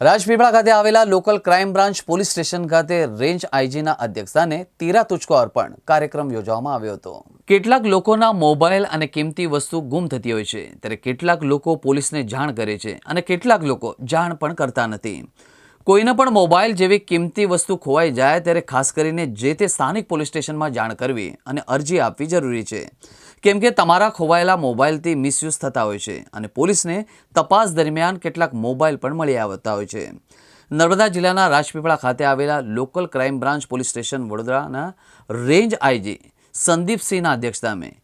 રાજપીપળા ખાતે આવેલા local crime branch police station ખાતે રેન્જ આઈજીના અધ્યક્ષસ્થાને તીરા તુચકો અર્પણ કાર્યક્રમ યોજવામાં આવ્યો હતો. કેટલાક લોકોના મોબાઈલ અને કિંમતી વસ્તુ ગુમ થતી હોય છે. ત્યારે કેટલાક લોકો પોલીસને જાણ કરે છે અને કેટલાક લોકો જાણ પણ કરતા નથી. કોઈને પણ મોબાઈલ જેવી કિંમતી વસ્તુ ખોવાઈ જાય ત્યારે ખાસ કરીને જે તે સ્થાનિક પોલીસ સ્ટેશનમાં જાણ કરવી અને અરજી આપવી જરૂરી છે. કેમ કે તમારા ખોવાયેલા મોબાઈલથી મિસયુઝ થતા હોય છે અને પોલીસને તપાસ દરમિયાન કેટલાક મોબાઈલ પણ મળી આવતા હોય છે. નર્મદા જિલ્લાના રાજપીપળા ખાતે આવેલા local crime branch police station વડોદરાના રેન્જ આઈજી સંદીપસિંહના અધ્યક્ષતામાં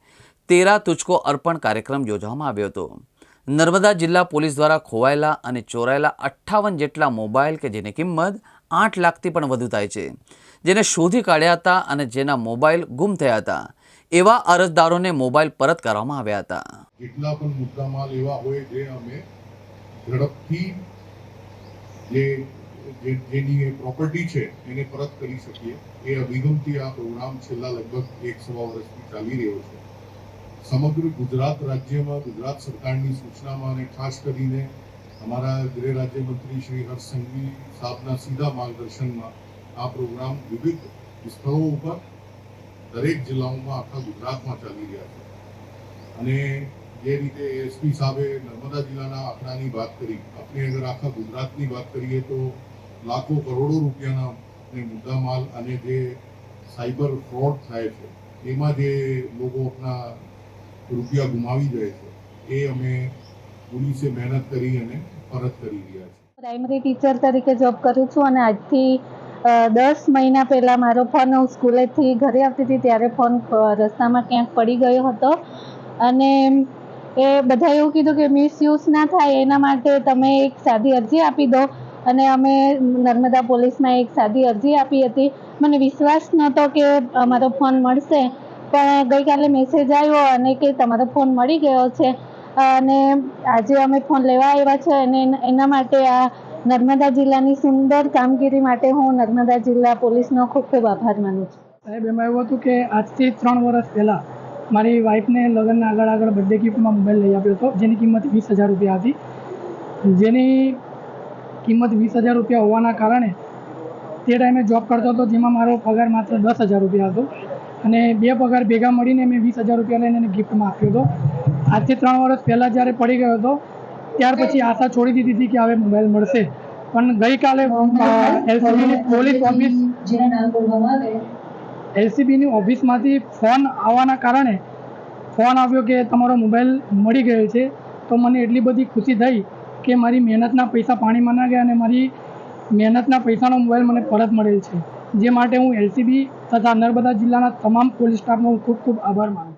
તેરા તુચકો અર્પણ કાર્યક્રમ યોજવામાં આવ્યો હતો. નર્મદા જિલ્લા પોલીસ દ્વારા ખોવાયેલા અને ચોરાયેલા અઠ્ઠાવન જેટલા મોબાઈલ કે જેની કિંમત આઠ લાખથી પણ વધુ થાય છે, જેને શોધી કાઢ્યા હતા અને જેના મોબાઈલ ગુમ થયા હતા. એવા અરજદારોને મોબાઈલ પરત કરવામાં આવ્યા હતા. જેટલા પણ મુદ્દામાલ એવા હોય જે અમે ઝડપથી જે- જેની પ્રોપર્ટી છે, એને પરત કરી શકીએ. એ અભિગમથી આ પ્રોગ્રામ છેલ્લા લગભગ એક સવા વર્ષથી ચાલી રહ્યો છે. સમગ્ર ગુજરાત રાજ્યમાં, ગુજરાત સરકારની સૂચનામાં અને ખાસ કરીને અમારા ગૃહ રાજ્યમંત્રી શ્રી હર્ષ સંઘવી સાહેબના સીધા માર્ગદર્શનમાં આ પ્રોગ્રામ વિવિધ સ્થળો ઉપર દરેક જિલ્લાઓમાં આખા ગુજરાતમાં ચાલી રહ્યા છે. અને જે રીતે એસપી સાહેબે નર્મદા જિલ્લાના આંકડાની વાત કરી આપણે અગર આખા ગુજરાતની વાત કરીએ તો લાખો કરોડો રૂપિયાના મુદ્દા મુદ્દામાલ અને જે સાયબર ફ્રોડ થાય છે, એમાં જે લોકો આપણા રૂપિયા ગુમાવી જાય છે, એ અમે પોલીસે મહેનત કરી અને પરત કરી રહ્યા છે પ્રાઇમરી ટીચર તરીકે જોબ કરું છું અને આજથી દસ મહિના પહેલાં મારો ફોન હું સ્કૂલેથી ઘરે આવતી હતી, ત્યારે ફોન રસ્તામાં ક્યાંક પડી ગયો હતો. અને એ બધા એવું કીધું કે મિસયુઝ ના થાય, એના માટે તમે એક સાદી અરજી આપી દો. અને અમે નર્મદા પોલીસમાં એક સાદી અરજી આપી હતી. મને વિશ્વાસ નહોતો કે અમારો ફોન મળશે. પણ ગઈકાલે મેસેજ આવ્યો અને કે તમારો ફોન મળી ગયો છે. અને આજે અમે ફોન લેવા આવ્યા છે અને એના માટે આ નર્મદા જિલ્લાની સુંદર કામગીરી માટે હું નર્મદા જિલ્લા પોલીસનો ખૂબ ખૂબ આભાર માનું છું. સાહેબ, એમાં એવું હતું કે આજથી ત્રણ વર્ષ પહેલાં મારી વાઈફને લગ્નના આગળ આગળ બર્થડે ગિફ્ટમાં મોબાઈલ લઈ આપ્યો હતો, જેની કિંમત વીસ હજાર રૂપિયા હતી. જેની કિંમત વીસ હજાર રૂપિયા હોવાના કારણે તે ટાઈમે જોબ કરતો હતો, જેમાં મારો પગાર માત્ર દસ હજાર રૂપિયા હતો. અને બે પગાર ભેગા મળીને મેં વીસ હજાર રૂપિયા લઈને એને ગિફ્ટમાં આપ્યો હતો. આજથી ત્રણ વર્ષ પહેલાં જ્યારે પડી ગયો હતો ત્યાર પછી આશા છોડી દીધી હતી કે હવે મોબાઈલ મળશે. પણ ગઈકાલે એલસીબીની પોલીસ ઓફિસ એલસીબીની ઓફિસમાંથી ફોન આવવાના કારણે ફોન આવ્યો કે તમારો મોબાઈલ મળી ગયો છે. તો મને એટલી બધી ખુશી થઈ કે મારી મહેનતના પૈસા પાણીમાં ના ગયા અને મારી મહેનતના પૈસાનો મોબાઈલ મને પરત મળેલ છે. જે માટે હું એલસીબી તથા નર્મદા જિલ્લાના તમામ પોલીસ સ્ટાફનો હું ખૂબ ખૂબ આભાર માનું